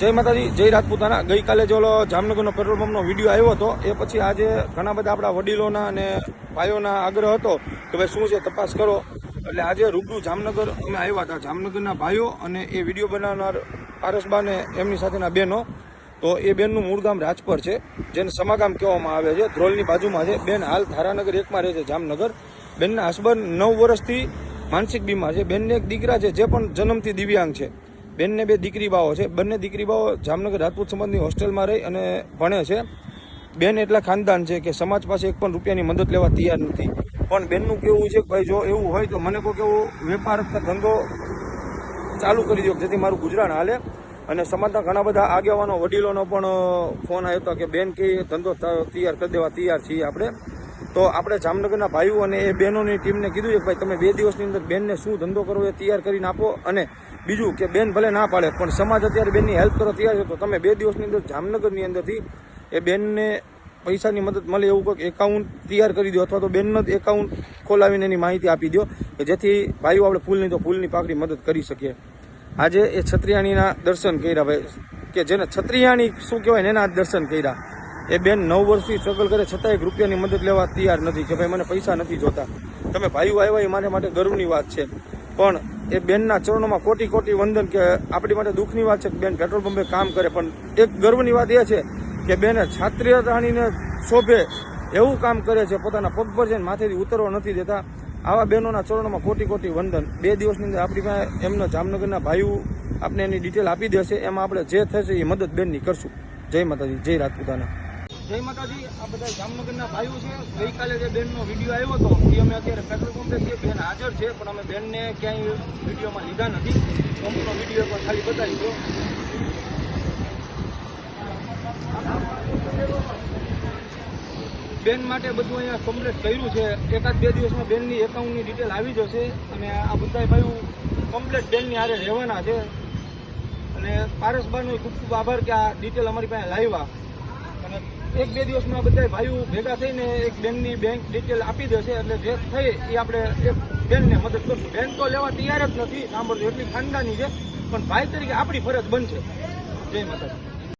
જય માતાજી, જય રાજપૂતાના. ગઈકાલે જે જામનગરનો પેટ્રોલ પંપનો વીડિયો આવ્યો હતો, એ પછી આજે ઘણા બધા આપણા વડીલોના અને ભાઈઓના આગ્રહ હતો કે ભાઈ શું છે તપાસ કરો. એટલે આજે રૂબરૂ જામનગર અમે આવ્યા હતા. જામનગરના ભાઈઓ અને એ વીડિયો બનાવનાર પારસબા ને એમની સાથેના બહેનો. તો એ બેનનું મૂળ ગામ રાજપર છે, જેને સમાગામ કહેવામાં આવે છે. ધ્રોલની બાજુમાં છે. બેન હાલ ધારાનગર એકમાં રહે છે જામનગર. બેનના હસબન્ડ નવ વર્ષથી માનસિક બીમાર છે. બેનને એક દીકરા છે, જે પણ જન્મથી દિવ્યાંગ છે. બેનને બે દીકરી બાઓ છે. બંને દીકરી બાઓ જામનગર રાજપૂત સમાજની હોસ્ટેલમાં રહી અને ભણે છે. બેન એટલા ખાનદાન છે કે સમાજ પાસે એક પણ રૂપિયાની મદદ લેવા તૈયાર નથી. પણ બેનનું કેવું છે ભાઈ, જો એવું હોય તો મને કોઈ એવો વેપાર ધંધો ચાલુ કરી દો જેથી મારું ગુજરાન હાલે. અને સમાજના ઘણા બધા આગેવાનો, વડીલોનો પણ ફોન આવ્યો હતો કે બેન કે ધંધો તૈયાર કરી દેવા તૈયાર છીએ આપણે. તો આપણે જામનગરના ભાઈઓ અને એ બહેનોની ટીમને કીધું કે ભાઈ, તમે બે દિવસની અંદર બેનને શું ધંધો કરવો એ તૈયાર કરીને આપો અને બીજું કે બેન ભલે ના પાડે, પણ સમાજ અત્યારે બેનની હેલ્પ કરવા તૈયાર છે, તો તમે બે દિવસની અંદર જામનગરની અંદરથી એ બેનને પૈસાની મદદ મળે એવું કંઈક એકાઉન્ટ તૈયાર કરી દો અથવા તો બેનનો જ એકાઉન્ટ ખોલાવીને એની માહિતી આપી દો, કે જેથી ભાઈઓ આપણે ફૂલની તો ફૂલની પાકડી મદદ કરી શકીએ. આજે એ છત્રિયાણીના દર્શન કર્યા ભાઈ, કે જેને છત્રિયાણી શું કહેવાય ને એના દર્શન કર્યા. એ બેન નવ વર્ષથી સ્ટ્રગલ કરે છતાં એક રૂપિયાની મદદ લેવા તૈયાર નથી કે ભાઈ મને પૈસા નથી જોતા. તમે ભાઈઓ આવ્યા એ મારા માટે ગર્વની વાત છે. પણ એ બેનના ચરણોમાં કોટી કોટી વંદન કે આપણી માટે દુઃખની વાત છે કે બેન પેટ્રોલ પંપે કામ કરે, પણ એક ગર્વની વાત એ છે કે બેને છાત્રીરાણીને શોભે એવું કામ કરે છે, પોતાના પગ પર જઈને માથેથી ઉતરવા નથી દેતા. આવા બહેનોના ચરણોમાં કોટી કોટી વંદન. બે દિવસની અંદર આપણી પાસે એમના જામનગરના ભાઈઓ આપણે એની ડિટેલ આપી દેશે, એમાં આપણે જે થશે એ મદદ બેનની કરશું. જય માતાજી, જય રાજપૂતાના. જય માતાજી, આ બધા જામનગરના ભાઈઓ છે. ગઈકાલે જે બેનનો વીડિયો આવ્યો હતો, એ અમે અત્યારે પેટ્રોલ પંપે છીએ બેન હાજર છે, પણ અમે બેનને ક્યાંય વિડીયોમાં લીધા નથી. પંપનો વીડિયો પણ ખાલી બતાવી દો બેન માટે બધું અહીંયા કમ્પ્લીટ કર્યું છે. એકાદ બે દિવસમાં બેનની એકાઉન્ટની ડિટેલ આવી જશે. અને આ બધા ભાઈઓ કમ્પ્લીટ બેનની હારે રહેવાના છે. અને પારસબાનો ખૂબ ખૂબ આભાર કે આ ડિટેલ અમારી પાસે લાવ્યા. અને એક બે દિવસમાં બધા ભાઈઓ ભેગા થઈને એક બેનની બેંક ડિટેલ આપી દેશે એટલે જે થઈ એ આપણે એક બેનને મદદ કરશું. બેન તો લેવા તૈયાર જ નથી, સાંભળજો, એટલી ખાનદાની છે. પણ ભાઈ તરીકે આપણી ફરજ બનશે. જય માતાજી.